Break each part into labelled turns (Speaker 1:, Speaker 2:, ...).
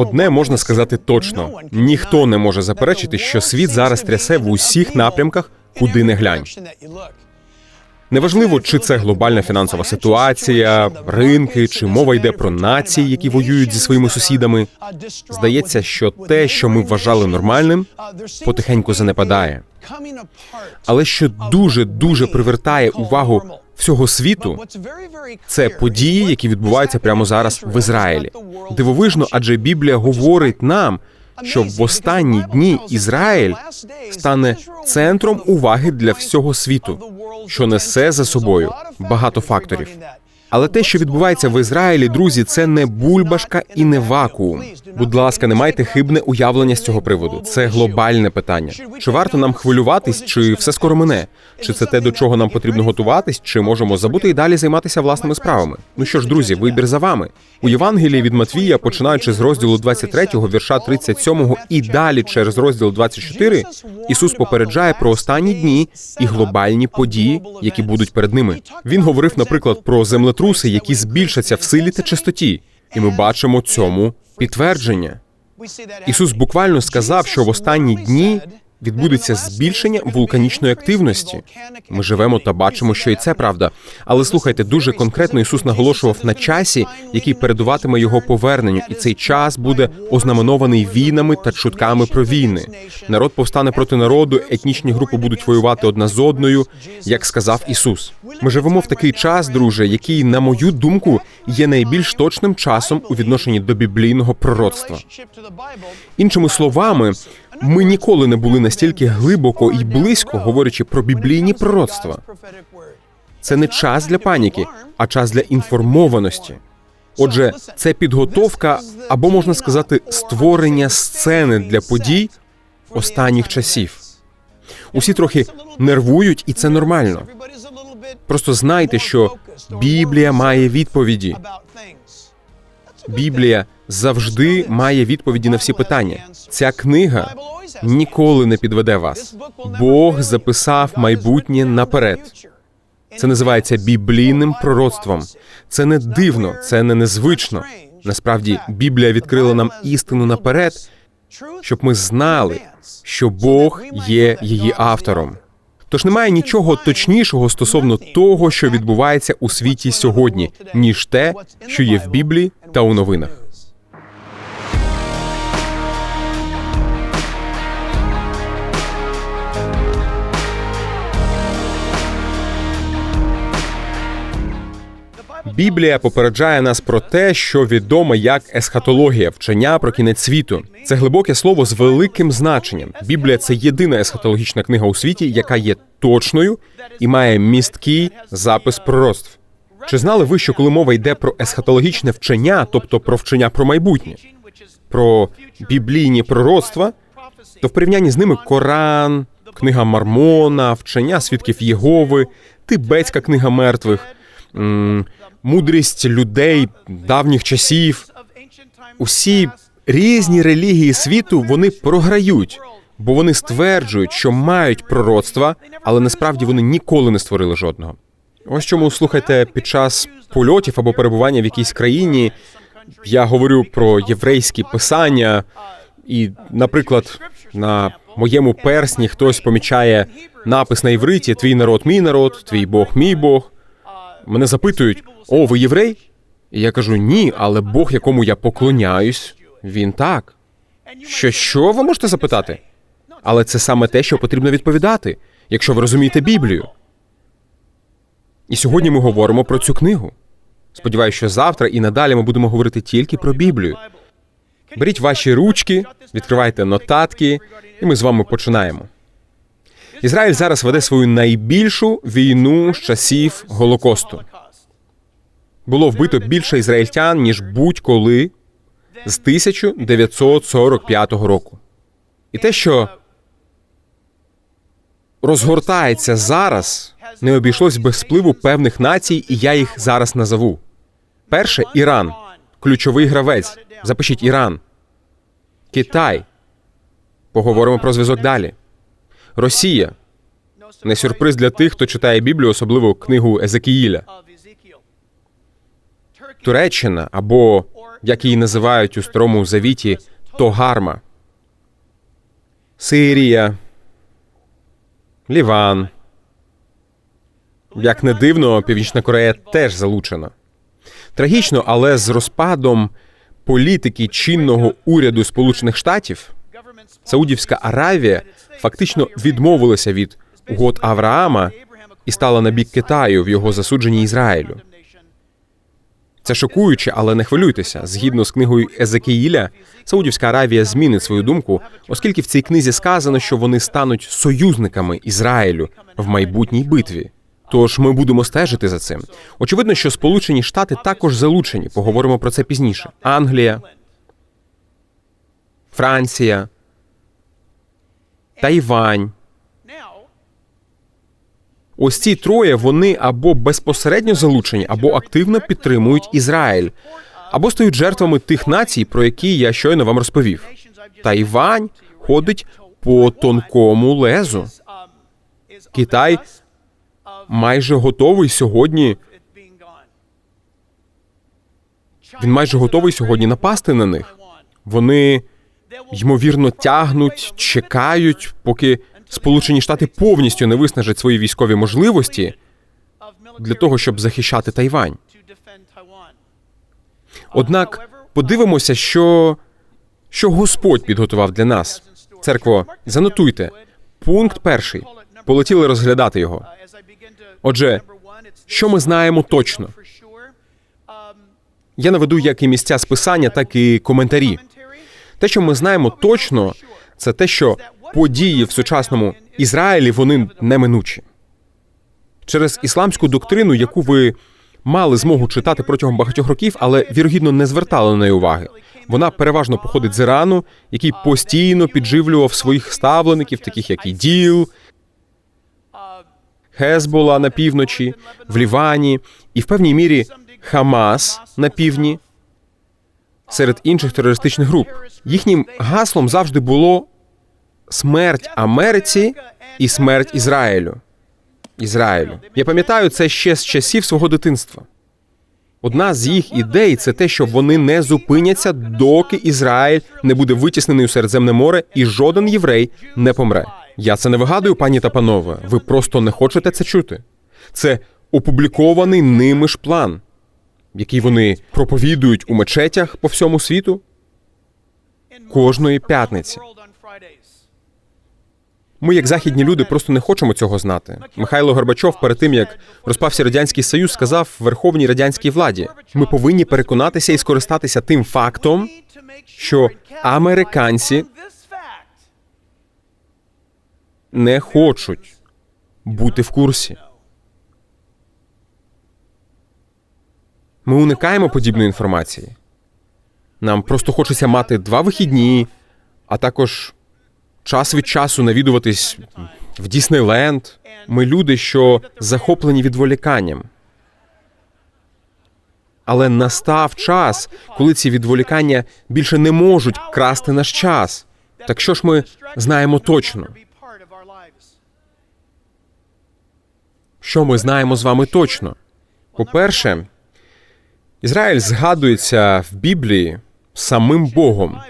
Speaker 1: Одне можна сказати точно: ніхто не може заперечити, що світ зараз трясе в усіх напрямках, куди не глянь. Неважливо, чи це глобальна фінансова ситуація, ринки, чи мова йде про нації, які воюють зі своїми сусідами. Здається, що те, що ми вважали нормальним, потихеньку занепадає. Але що дуже дуже привертає увагу всього світу, це події, які відбуваються прямо зараз в Ізраїлі. Дивовижно, адже Біблія говорить нам, що в останні дні Ізраїль стане центром уваги для всього світу, що несе за собою багато факторів. Але те, що відбувається в Ізраїлі, друзі, це не бульбашка і не вакуум. Будь ласка, не майте хибне уявлення з цього приводу. Це глобальне питання. Чи варто нам хвилюватись, чи все скоро мине? Чи це те, до чого нам потрібно готуватись, чи можемо забути і далі займатися власними справами? Ну що ж, друзі, вибір за вами. У Євангелії від Матвія, починаючи з розділу 23, вірша 37 і далі через розділ 24, Ісус попереджає про останні дні і глобальні події, які будуть перед ними. Він говорив, наприклад, про землетруси, які збільшаться в силі та частоті, і ми бачимо цьому підтвердження. Ісус буквально сказав, що в останні дні відбудеться збільшення вулканічної активності. Ми живемо та бачимо, що і це правда. Але слухайте, дуже конкретно Ісус наголошував на часі, який передуватиме його поверненню, і цей час буде ознаменований війнами та чутками про війни. Народ повстане проти народу, етнічні групи будуть воювати одна з одною, як сказав Ісус. Ми живемо в такий час, друже, який, на мою думку, є найбільш точним часом у відношенні до біблійного пророцтва. Іншими словами, ми ніколи не були настільки глибоко і близько, говорячи про біблійні пророцтва. Це не час для паніки, а час для інформованості. Отже, це підготовка, або можна сказати, створення сцени для подій останніх часів. Усі трохи нервують, і це нормально. Просто знайте, що Біблія має відповіді. Біблія завжди має відповіді на всі питання. Ця книга ніколи не підведе вас. Бог записав майбутнє наперед. Це називається біблійним пророцтвом. Це не дивно, це не незвично. Насправді, Біблія відкрила нам істину наперед, щоб ми знали, що Бог є її автором. Тож немає нічого точнішого стосовно того, що відбувається у світі сьогодні, ніж те, що є в Біблії та у новинах. Біблія попереджає нас про те, що відомо як есхатологія, вчення про кінець світу. Це глибоке слово з великим значенням. Біблія це єдина есхатологічна книга у світі, яка є точною і має місткий запис пророцтв. Чи знали ви, що коли мова йде про есхатологічне вчення, тобто про вчення про майбутнє, про біблійні пророцтва, то в порівнянні з ними Коран, книга Мармона, вчення свідків Єгови, Тибетська книга мертвих, мудрість людей давніх часів, усі різні релігії світу вони програють, бо вони стверджують, що мають пророцтва, але насправді вони ніколи не створили жодного. Ось чому слухайте під час польотів або перебування в якійсь країні. Я говорю про єврейські писання, і, наприклад, на моєму персні хтось помічає напис на івриті Твій народ, мій народ, твій Бог, мій Бог. Мене запитують: О, ви єврей? І я кажу: ні, але Бог, якому я поклоняюсь, він так. Що що ви можете запитати? Але це саме те, що потрібно відповідати, якщо ви розумієте Біблію. І сьогодні ми говоримо про цю книгу. Сподіваюся, що завтра і надалі ми будемо говорити тільки про Біблію. Беріть ваші ручки, відкривайте нотатки, і ми з вами починаємо. Ізраїль зараз веде свою найбільшу війну з часів Голокосту. Було вбито більше ізраїльтян, ніж будь-коли з 1945 року. І те, що розгортається зараз, не обійшлось без впливу певних націй, і я їх зараз назову. Перше Іран, ключовий гравець. Запишіть Іран, Китай. Поговоримо про зв'язок далі. Росія не сюрприз для тих, хто читає Біблію, особливо книгу Езекіїля. Туреччина або, як її називають у старому завіті, Тогарма, Сирія, Ліван. Як не дивно, Північна Корея теж залучена. Трагічно, але з розпадом політики чинного уряду Сполучених Штатів Саудівська Аравія фактично відмовилася від угод Авраама і стала на бік Китаю в його засудженні Ізраїлю. Це шокуюче, але не хвилюйтеся. Згідно з книгою Езекіїля, Саудівська Аравія змінить свою думку, оскільки в цій книзі сказано, що вони стануть союзниками Ізраїлю в майбутній битві. Тож ми будемо стежити за цим. Очевидно, що Сполучені Штати також залучені. Поговоримо про це пізніше. Англія, Франція, Тайвань. Ось ці троє вони або безпосередньо залучені, або активно підтримують Ізраїль, або стають жертвами тих націй, про які я щойно вам розповів. Тайвань ходить по тонкому лезу. Китай майже готовий сьогодні. Він майже готовий сьогодні напасти на них. Вони ймовірно тягнуть, чекають, поки Сполучені Штати повністю не виснажать свої військові можливості для того, щоб захищати Тайвань. Однак подивимося, що, що Господь підготував для нас. Церкво, занотуйте. Пункт перший. Полетіли розглядати його. Отже, що ми знаємо точно? Я наведу як і місця списання, так і коментарі. Те, що ми знаємо точно, це те, що події в сучасному Ізраїлі вони неминучі. Через ісламську доктрину, яку ви мали змогу читати протягом багатьох років, але вірогідно не звертали на неї уваги. Вона переважно походить з Ірану, який постійно підживлював своїх ставлеників, таких як іділ, Хезбола на півночі, в Лівані і в певній мірі Хамас на півдні, серед інших терористичних груп. Їхнім гаслом завжди було смерть Америці і смерть Ізраїлю. Ізраїлю. Я пам'ятаю це ще з часів свого дитинства. Одна з їх ідей це те, що вони не зупиняться, доки Ізраїль не буде витіснений у Середземне море, і жоден єврей не помре. Я це не вигадую, пані та панове. Ви просто не хочете це чути. Це опублікований ними ж план, який вони проповідують у мечетях по всьому світу кожної п'ятниці. Ми, як західні люди, просто не хочемо цього знати. Михайло Горбачов, перед тим як розпався радянський союз, сказав верховній радянській владі: ми повинні переконатися і скористатися тим фактом, що американці не хочуть бути в курсі. Ми уникаємо подібної інформації. Нам просто хочеться мати два вихідні, а також час від часу навідуватись в Діснейленд. Ми люди, що захоплені відволіканням. Але настав час, коли ці відволікання більше не можуть красти наш час. Так що ж ми знаємо точно? Що ми знаємо з вами точно? По-перше, Ізраїль згадується в Біблії самим Богом.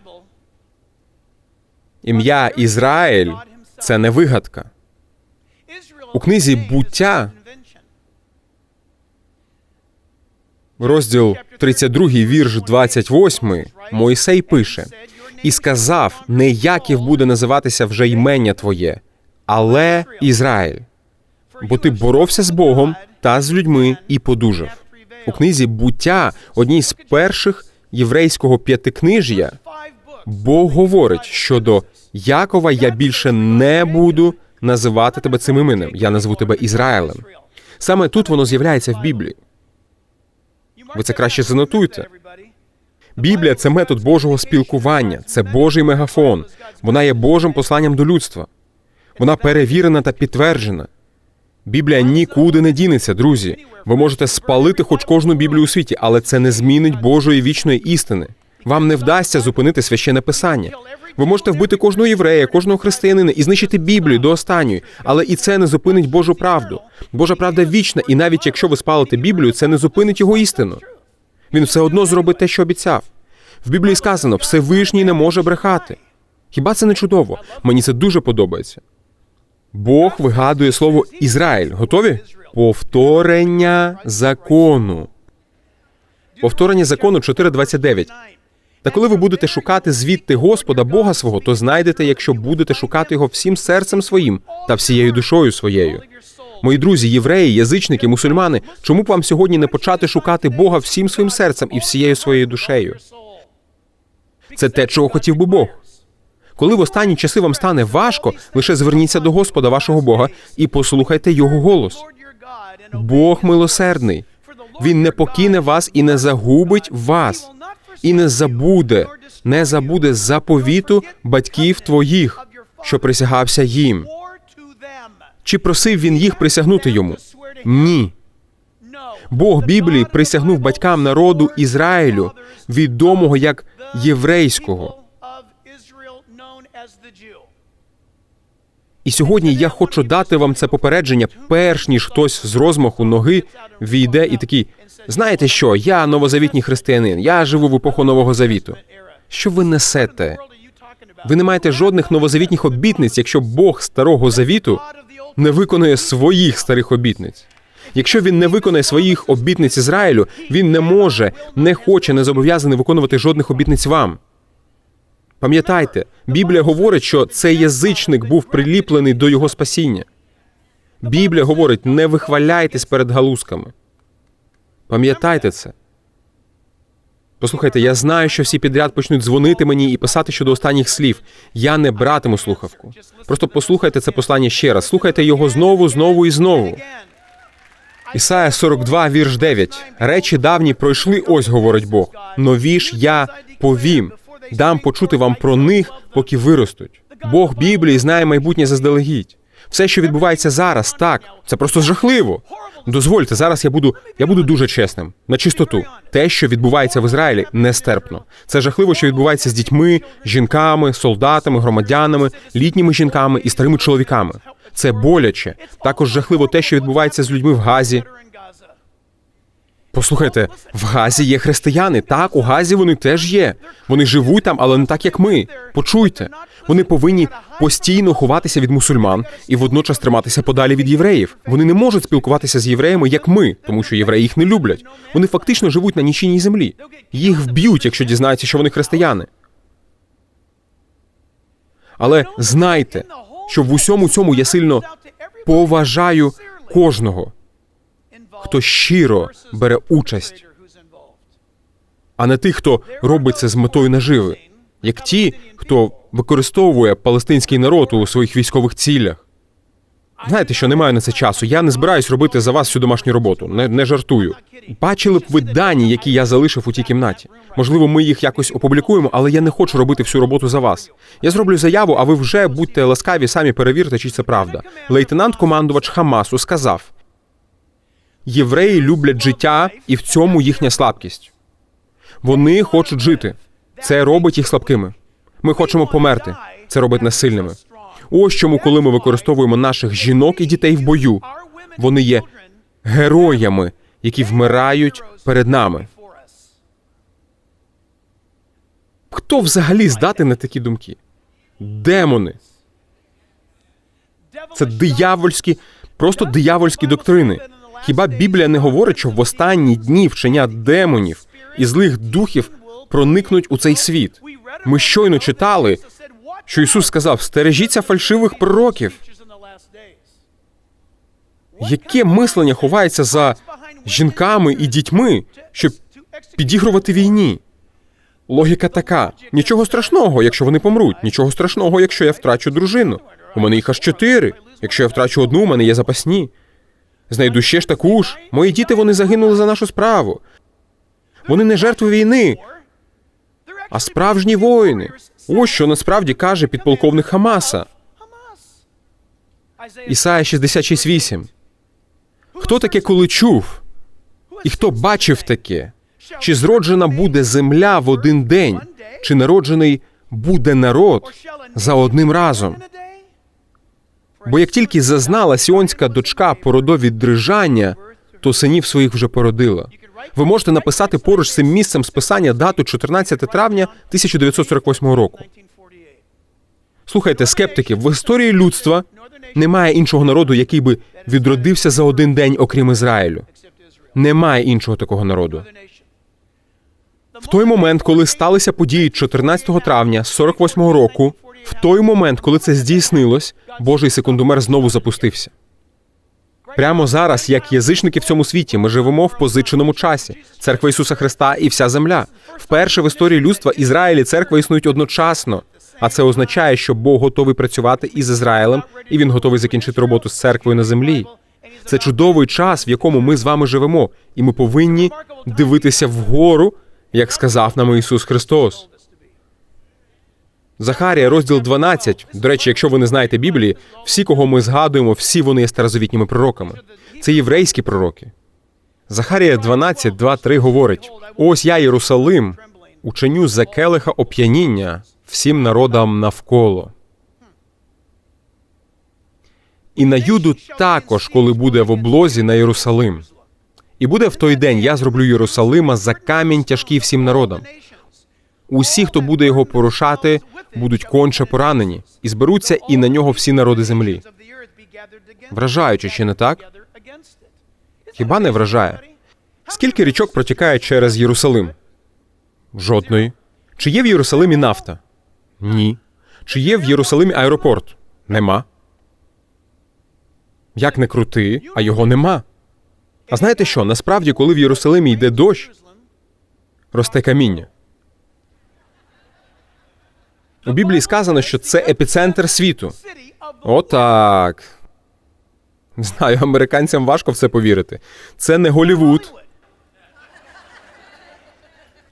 Speaker 1: Ім'я Ізраїль це не вигадка. У книзі буття розділ 32, вірш 28, Мойсей пише: і сказав: не Яків буде називатися вже ймення твоє, але Ізраїль. Бо ти боровся з Богом та з людьми і подужав. У книзі буття, одній з перших єврейського п'ятикниж'я, Бог говорить, що до Якова я більше не буду називати тебе цим іменем. Я назву тебе Ізраїлем. Саме тут воно з'являється в Біблії. Ви це краще занотуйте. Біблія це метод Божого спілкування, це Божий мегафон. Вона є Божим посланням до людства. Вона перевірена та підтверджена. Біблія нікуди не дінеться, друзі. Ви можете спалити хоч кожну Біблію у світі, але це не змінить Божої вічної істини. Вам не вдасться зупинити священне писання. Ви можете вбити кожного єврея, кожного християнина і знищити Біблію до останньої, але і це не зупинить Божу правду. Божа правда вічна, і навіть якщо ви спалите Біблію, це не зупинить його істину. Він все одно зробить те, що обіцяв. В Біблії сказано, Всевишній не може брехати. Хіба це не чудово? Мені це дуже подобається. Бог вигадує слово Ізраїль. Готові? Повторення закону. Повторення закону 4.29. Та коли ви будете шукати звідти Господа Бога свого, то знайдете, якщо будете шукати його всім серцем своїм та всією душою своєю. Мої друзі, євреї, язичники, мусульмани, чому б вам сьогодні не почати шукати Бога всім своїм серцем і всією своєю душею? Це те, чого хотів би Бог. Коли в останні часи вам стане важко, лише зверніться до Господа вашого Бога і послухайте Його голос. Бог милосердний. Він не покине вас і не загубить вас, і не забуде, не забуде заповіту батьків твоїх, що присягався їм. Чи просив він їх присягнути йому? Ні. Бог Біблії присягнув батькам народу Ізраїлю, відомого як єврейського. І сьогодні я хочу дати вам це попередження, перш ніж хтось з розмаху ноги війде і такий: знаєте що? Я новозавітній християнин, я живу в епоху Нового Завіту. Що ви несете? Ви не маєте жодних новозавітніх обітниць, якщо Бог старого завіту не виконує своїх старих обітниць. Якщо він не виконає своїх обітниць Ізраїлю, він не може, не хоче, не зобов'язаний виконувати жодних обітниць вам. Пам'ятайте, Біблія говорить, що цей язичник був приліплений до його спасіння. Біблія говорить: не вихваляйтесь перед галузками. Пам'ятайте це. Послухайте, я знаю, що всі підряд почнуть дзвонити мені і писати щодо останніх слів. Я не братиму слухавку. Просто послухайте це послання ще раз. Слухайте його знову, знову і знову. Ісая 42, вірш 9. Речі давні пройшли, ось говорить Бог. Нові ж я повім. Дам почути вам про них, поки виростуть. Бог Біблії знає майбутнє заздалегідь. Все, що відбувається зараз, так це просто жахливо. Дозвольте, зараз я буду я буду дуже чесним на чистоту. Те, що відбувається в Ізраїлі, нестерпно. Це жахливо, що відбувається з дітьми, жінками, солдатами, громадянами, літніми жінками і старими чоловіками. Це боляче. Також жахливо те, що відбувається з людьми в Газі. Послухайте, в Газі є християни. Так, у Газі вони теж є. Вони живуть там, але не так, як ми. Почуйте, вони повинні постійно ховатися від мусульман і водночас триматися подалі від євреїв. Вони не можуть спілкуватися з євреями, як ми, тому що євреї їх не люблять. Вони фактично живуть на нічийній землі. Їх вб'ють, якщо дізнаються, що вони християни. Але знайте, що в усьому цьому я сильно поважаю кожного, хто щиро бере участь, а не тих, хто робить це з метою наживи, як ті, хто використовує палестинський народ у своїх військових цілях. Знаєте, що немає на це часу. Я не збираюсь робити за вас всю домашню роботу. Не, не жартую. Бачили б ви дані, які я залишив у тій кімнаті. Можливо, ми їх якось опублікуємо, але я не хочу робити всю роботу за вас. Я зроблю заяву, а ви вже будьте ласкаві, самі перевірте, чи це правда. Лейтенант командувач Хамасу сказав: євреї люблять життя, і в цьому їхня слабкість. Вони хочуть жити. Це робить їх слабкими. Ми хочемо померти. Це робить нас сильними. Ось чому, коли ми використовуємо наших жінок і дітей в бою, вони є героями, які вмирають перед нами. Хто взагалі здатен на такі думки? Демони. Це диявольські, просто диявольські доктрини. Хіба Біблія не говорить, що в останні дні вчення демонів і злих духів проникнуть у цей світ? Ми щойно читали, що Ісус сказав: стережіться фальшивих пророків. Яке мислення ховається за жінками і дітьми, щоб підігрувати війні? Логіка така: нічого страшного, якщо вони помруть, нічого страшного, якщо я втрачу дружину. У мене їх аж чотири. Якщо я втрачу одну, у мене є запасні. Знайду ще ж таку ж. Мої діти вони загинули за нашу справу. Вони не жертви війни, а справжні воїни. Ось що насправді каже підполковник Хамаса. Ісая 66.8. Хто таке коли чув? І хто бачив таке? Чи зроджена буде земля в один день, чи народжений буде народ за одним разом? Бо як тільки зазнала сіонська дочка породові дрижання, то синів своїх вже породила. Ви можете написати поруч цим місцем списання дату 14 травня 1948 року. Слухайте, скептики, в історії людства немає іншого народу, який би відродився за один день, окрім Ізраїлю. Немає іншого такого народу. В той момент, коли сталися події 14 травня 48-го року, в той момент, коли це здійснилось, Божий секундомер знову запустився. Прямо зараз, як язичники в цьому світі, ми живемо в позиченому часі. Церква Ісуса Христа і вся земля. Вперше в історії людства Ізраїль і церква існують одночасно. А це означає, що Бог готовий працювати із Ізраїлем, і він готовий закінчити роботу з церквою на землі. Це чудовий час, в якому ми з вами живемо, і ми повинні дивитися вгору, як сказав нам Ісус Христос. Захарія, розділ 12. До речі, якщо ви не знаєте Біблії, всі, кого ми згадуємо, всі вони є старозавітніми пророками. Це єврейські пророки. Захарія 12, 2, 3 говорить: ось я, Єрусалим, ученю за келиха оп'яніння всім народам навколо. І на Юду також, коли буде в облозі на Єрусалим. І буде в той день я зроблю Єрусалима за камінь тяжкий всім народам. Усі, хто буде його порушати, будуть конче поранені, і зберуться і на нього всі народи землі. Вражаюче, чи не так? Хіба не вражає? Скільки річок протікає через Єрусалим? Жодної. Чи є в Єрусалимі нафта? Ні. Чи є в Єрусалимі аеропорт? Нема. Як не крути, а його нема. А знаєте що? Насправді, коли в Єрусалимі йде дощ, росте каміння. У Біблії сказано, що це епіцентр світу. Отак. Знаю, американцям важко в це повірити. Це не Голівуд.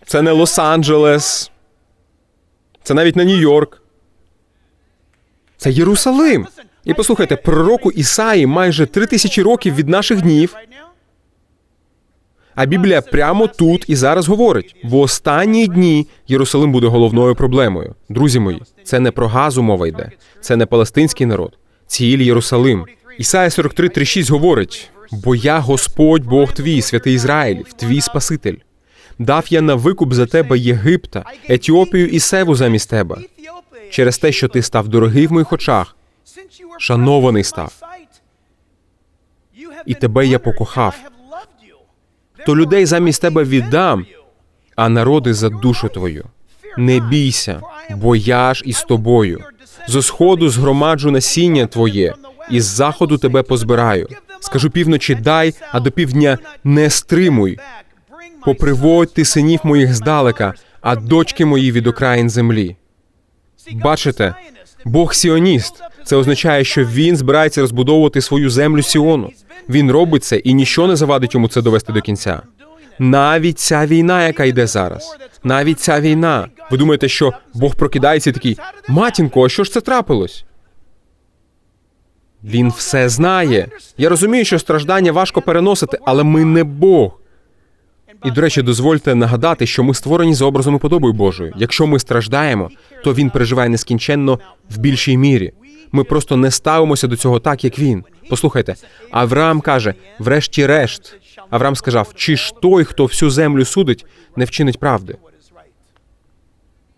Speaker 1: Це не Лос-Анджелес. Це навіть не Нью-Йорк. Це Єрусалим. І послухайте, пророку Ісаї майже три тисячі років від наших днів. А Біблія прямо тут і зараз говорить: в останні дні Єрусалим буде головною проблемою. Друзі мої, це не про газу мова йде, це не палестинський народ, ціль Єрусалим. Ісая 43, 3,6 говорить: бо я Господь Бог твій, святий Ізраїль, твій Спаситель. Дав я на викуп за тебе Єгипта, Етіопію і Севу замість тебе, через те, що ти став дорогий в моїх очах, шанований став. І тебе я покохав. То людей замість тебе віддам, а народи за душу твою. Не бійся, бо я ж із тобою. Зо сходу згромаджу насіння твоє, і з заходу тебе позбираю. Скажу півночі дай, а до півдня не стримуй. Поприводь ти синів моїх здалека, а дочки мої від окраїн землі. Бачите, Бог сіоніст. Це означає, що він збирається розбудовувати свою землю Сіону. Він робить це, і ніщо не завадить йому це довести до кінця. Навіть ця війна, яка йде зараз, навіть ця війна. Ви думаєте, що Бог прокидається і такий матінко, а що ж це трапилось? Він все знає. Я розумію, що страждання важко переносити, але ми не Бог. І, до речі, дозвольте нагадати, що ми створені за образом і подобою Божою. Якщо ми страждаємо, то він переживає нескінченно в більшій мірі. Ми просто не ставимося до цього так, як він. Послухайте, Авраам каже: врешті-решт. Авраам сказав: чи ж той, хто всю землю судить, не вчинить правди?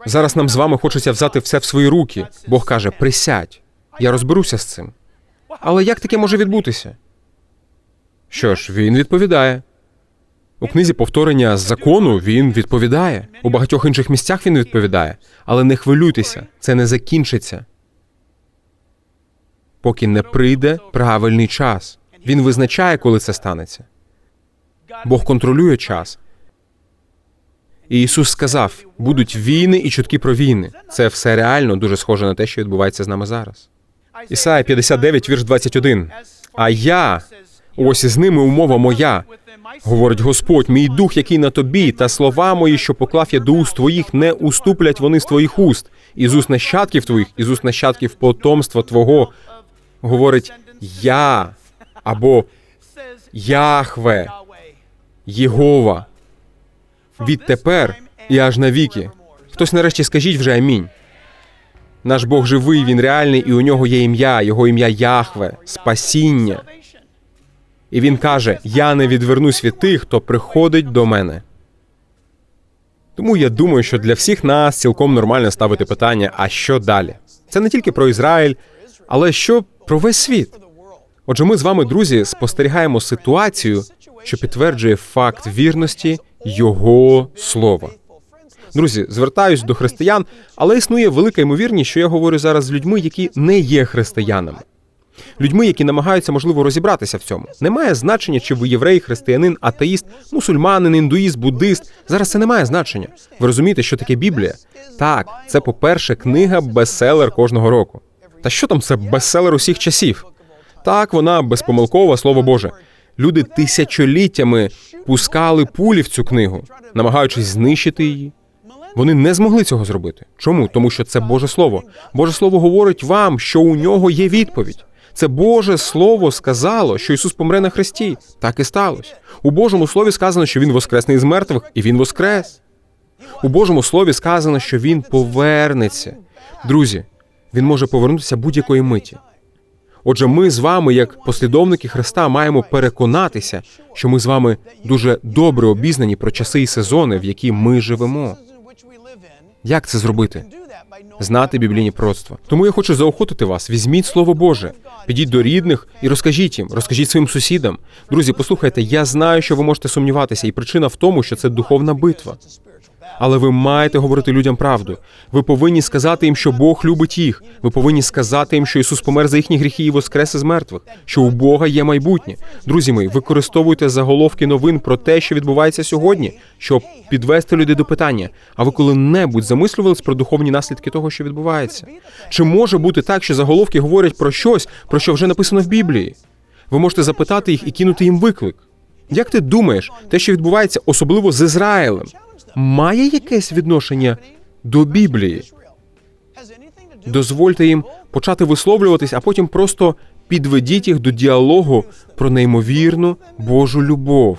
Speaker 1: Зараз нам з вами хочеться взяти все в свої руки. Бог каже: присядь, я розберуся з цим. Але як таке може відбутися? Що ж, він відповідає. У книзі повторення закону він відповідає. У багатьох інших місцях він відповідає. Але не хвилюйтеся, це не закінчиться. Поки не прийде правильний час. Він визначає, коли це станеться. Бог контролює час. І Ісус сказав: будуть війни і чутки про війни. Це все реально дуже схоже на те, що відбувається з нами зараз. Ісая 59, вірш 21. А я, ось із ними умова моя, говорить Господь, мій дух, який на тобі, та слова мої, що поклав я до уст твоїх, не уступлять вони з твоїх уст, із уст нащадків твоїх, із уст нащадків потомства Твого, говорить я або Яхве, Єгова. Відтепер і аж навіки. Хтось нарешті скажіть вже амінь. Наш Бог живий, він реальний, і у нього є ім'я, його ім'я Яхве, спасіння. І він каже: Я не відвернусь від тих, хто приходить до мене. Тому я думаю, що для всіх нас цілком нормально ставити питання: а що далі? Це не тільки про Ізраїль, але що про весь світ. Отже, ми з вами, друзі, спостерігаємо ситуацію, що підтверджує факт вірності Його слова. Друзі, звертаюсь до християн, але існує велика ймовірність, що я говорю зараз з людьми, які не є християнами. Людьми, які намагаються можливо розібратися в цьому. Немає значення, чи ви єврей, християнин, атеїст, мусульманин, індуїст, буддист. Зараз це не має значення. Ви розумієте, що таке Біблія? Так, це, по-перше, книга бестселер кожного року. Та що там це бестселер усіх часів? Так, вона безпомилкова, слово Боже. Люди тисячоліттями пускали пулі в цю книгу, намагаючись знищити її. Вони не змогли цього зробити. Чому? Тому що це Боже Слово. Боже Слово говорить вам, що у нього є відповідь. Це Боже Слово сказало, що Ісус помре на хресті. Так і сталося. У Божому Слові сказано, що Він воскресний з мертвих, і Він воскрес. У Божому Слові сказано, що Він повернеться. Друзі, Він може повернутися будь-якої миті. Отже, ми з вами, як послідовники Христа, маємо переконатися, що ми з вами дуже добре обізнані про часи і сезони, в які ми живемо. Як це зробити? Знати біблійні пророцтва. Тому я хочу заохотити вас. Візьміть слово Боже, підіть до рідних і розкажіть їм, розкажіть своїм сусідам. Друзі, послухайте, я знаю, що ви можете сумніватися, і причина в тому, що це духовна битва. Але ви маєте говорити людям правду. Ви повинні сказати їм, що Бог любить їх. Ви повинні сказати їм, що Ісус помер за їхні гріхи і воскрес із мертвих, що у Бога є майбутнє. Друзі мої, використовуйте заголовки новин про те, що відбувається сьогодні, щоб підвести людей до питання. А ви коли-небудь замислювались про духовні наслідки того, що відбувається? Чи може бути так, що заголовки говорять про щось, про що вже написано в Біблії? Ви можете запитати їх і кинути їм виклик. Як ти думаєш, те, що відбувається, особливо з Ізраїлем, має якесь відношення до Біблії? Дозвольте їм почати висловлюватись, а потім просто підведіть їх до діалогу про неймовірну Божу любов.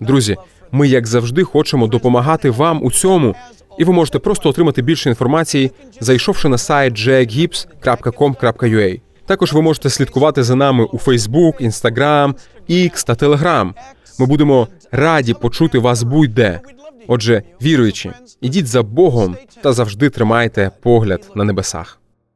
Speaker 1: Друзі, ми, як завжди, хочемо допомагати вам у цьому, і ви можете просто отримати більше інформації, зайшовши на сайт jackgibbs.com.ua. Також ви можете слідкувати за нами у Facebook, Instagram, X та Telegram. Ми будемо раді почути вас будь-де. Отже, віруючи, ідіть за Богом та завжди тримайте погляд на небесах.